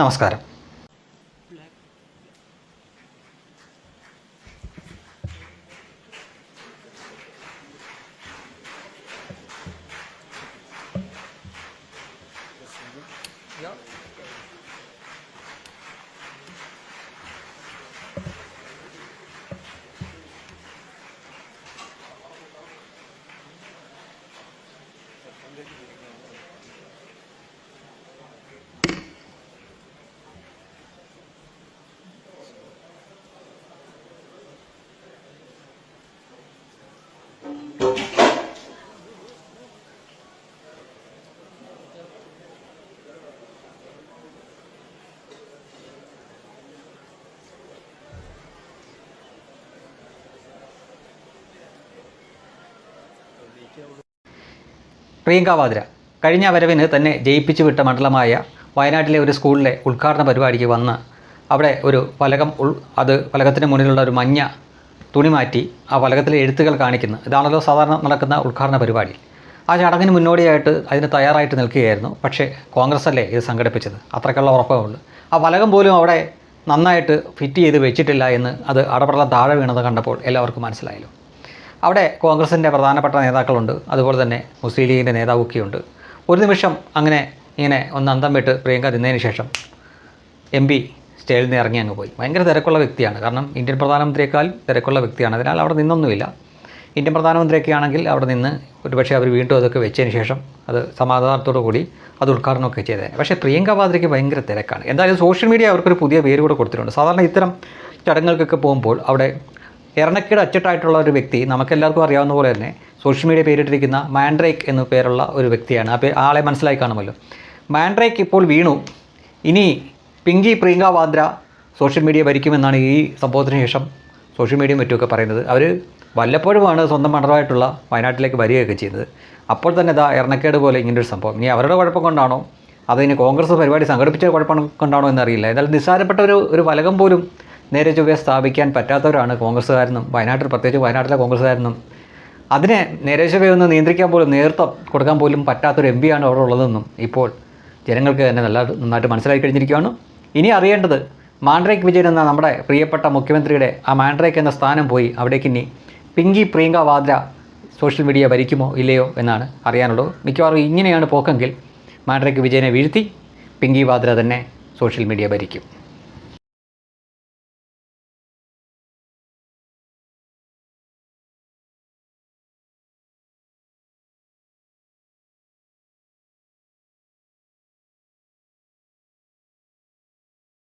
നമസ്കാരം പ്രിയങ്ക വാദ്ര കഴിഞ്ഞ വരവിന് തന്നെ ജയിപ്പിച്ചു വിട്ട മണ്ഡലമായ വയനാട്ടിലെ ഒരു സ്കൂളിലെ ഉദ്ഘാടന പരിപാടിക്ക് വന്ന് അവിടെ ഒരു ഫലകം ഉൾ അത് ഫലകത്തിന് മുന്നിലുള്ള ഒരു മഞ്ഞ തുണി മാറ്റി ആ ഫലകത്തിലെ എഴുത്തുകൾ കാണിക്കുന്നു. ഇതാണല്ലോ സാധാരണ നടക്കുന്ന ഉദ്ഘാടന പരിപാടി. ആ ചടങ്ങിന് മുന്നോടിയായിട്ട് അതിന് തയ്യാറായിട്ട് നിൽക്കുകയായിരുന്നു. പക്ഷേ കോൺഗ്രസ് അല്ലേ ഇത് സംഘടിപ്പിച്ചത്? അത്രയ്ക്കുള്ള ഉറപ്പേ ഉള്ളൂ ആ ഫലകം പോലും അവിടെ നന്നായിട്ട് ഫിറ്റ് ചെയ്ത് വെച്ചിട്ടില്ല എന്ന് അത് അടപടല താഴെ വീണത് കണ്ടപ്പോൾ എല്ലാവർക്കും മനസ്സിലായല്ലോ. അവിടെ കോൺഗ്രസിന്റെ പ്രധാനപ്പെട്ട നേതാക്കളുണ്ട്. അതുപോലെ തന്നെ മുസ്ലിം ലീഗിന്റെ നേതാവൊക്കെയുണ്ട്. ഒരു നിമിഷം അങ്ങനെ ഇങ്ങനെ ഒന്ന് അന്തം വിട്ട് പ്രിയങ്ക തിന്നതിന് ശേഷം എം പി സ്റ്റേജിൽ നിന്ന് ഇറങ്ങി അങ്ങ് പോയി. ഭയങ്കര തിരക്കുള്ള വ്യക്തിയാണ്. കാരണം ഇന്ത്യൻ പ്രധാനമന്ത്രിയേക്കാൾ തിരക്കുള്ള വ്യക്തിയാണ്. അതിനാൽ അവിടെ നിന്നൊന്നുമില്ല. ഇന്ത്യൻ പ്രധാനമന്ത്രിയൊക്കെ ആണെങ്കിൽ അവിടെ നിന്ന് ഒരുപക്ഷെ അവർ വീണ്ടും അതൊക്കെ വെച്ചതിന് ശേഷം അത് സമാധാനത്തോടു കൂടി അത് ഉദ്ഘാടനമൊക്കെ ചെയ്തത് പക്ഷേ പ്രിയങ്ക വാദ്രയ്ക്ക് ഭയങ്കര തിരക്കാണ്. എന്തായാലും സോഷ്യൽ മീഡിയ അവർക്കൊരു പുതിയ പേര് കൂടെ കൊടുത്തിട്ടുണ്ട്. സാധാരണ ഇത്തരം ചടങ്ങുകൾക്കൊക്കെ പോകുമ്പോൾ അവിടെ എറണക്കേട് അച്ചട്ടായിട്ടുള്ള ഒരു വ്യക്തി നമുക്കെല്ലാവർക്കും അറിയാവുന്ന പോലെ തന്നെ സോഷ്യൽ മീഡിയ പേരിട്ടിരിക്കുന്ന മാൻഡ്രേക്ക് എന്നു പേരുള്ള ഒരു വ്യക്തിയാണ്. ആ ആളെ മനസ്സിലായി കാണുമല്ലോ. മാൻഡ്രേക്ക് ഇപ്പോൾ വീണു. ഇനി പിങ്കി പ്രിയങ്ക വാദ്ര സോഷ്യൽ മീഡിയ ഭരിക്കുമെന്നാണ് ഈ സംഭവത്തിന് ശേഷം സോഷ്യൽ മീഡിയ മറ്റുമൊക്കെ പറയുന്നത്. അവർ വല്ലപ്പോഴുമാണ് സ്വന്തം മണ്ഡലമായിട്ടുള്ള വയനാട്ടിലേക്ക് വരികയൊക്കെ ചെയ്യുന്നത്. അപ്പോൾ തന്നെ ഇതാ എറണക്കേട് പോലെ ഇങ്ങനൊരു സംഭവം. ഇനി അവരുടെ കുഴപ്പം കൊണ്ടാണോ? അതിന് കോൺഗ്രസ് പരിപാടി സംഘടിപ്പിച്ച കുഴപ്പം കൊണ്ടാണോ എന്നറിയില്ല. എന്നാലും നിസ്സാരപ്പെട്ട ഒരു ഒരു ഫലകം പോലും നേരെ ചൊവ്വയെ സ്ഥാപിക്കാൻ പറ്റാത്തവരാണ് കോൺഗ്രസ്സുകാരെന്നും വയനാട്ടിൽ പ്രത്യേകിച്ച് വയനാട്ടിലെ കോൺഗ്രസ്സുകാരെന്നും. അതിനെ നേരെ ഒന്ന് നിയന്ത്രിക്കാൻ പോലും നേതൃത്വം കൊടുക്കാൻ പോലും പറ്റാത്തൊരു എം പിയാണ് അവിടെ ഉള്ളതെന്നും ഇപ്പോൾ ജനങ്ങൾക്ക് തന്നെ നല്ല നന്നായിട്ട് മനസ്സിലാക്കി കഴിഞ്ഞിരിക്കുകയാണ്. ഇനി അറിയേണ്ടത് മാൻഡ്രേക്ക് വിജയൻ എന്ന നമ്മുടെ പ്രിയപ്പെട്ട മുഖ്യമന്ത്രിയുടെ ആ മാൻഡ്രേക്ക് എന്ന സ്ഥാനം പോയി അവിടേക്ക് ഇനി പിങ്കി പ്രിയങ്ക വാദ്ര സോഷ്യൽ മീഡിയ ഭരിക്കുമോ ഇല്ലയോ എന്നാണ് അറിയാനുള്ളത്. മിക്കവാറും ഇങ്ങനെയാണ് പോക്കെങ്കിൽ മാൻഡ്രേക്ക് വിജയനെ വീഴ്ത്തി പിങ്കി വാദ്ര തന്നെ സോഷ്യൽ മീഡിയ ഭരിക്കും.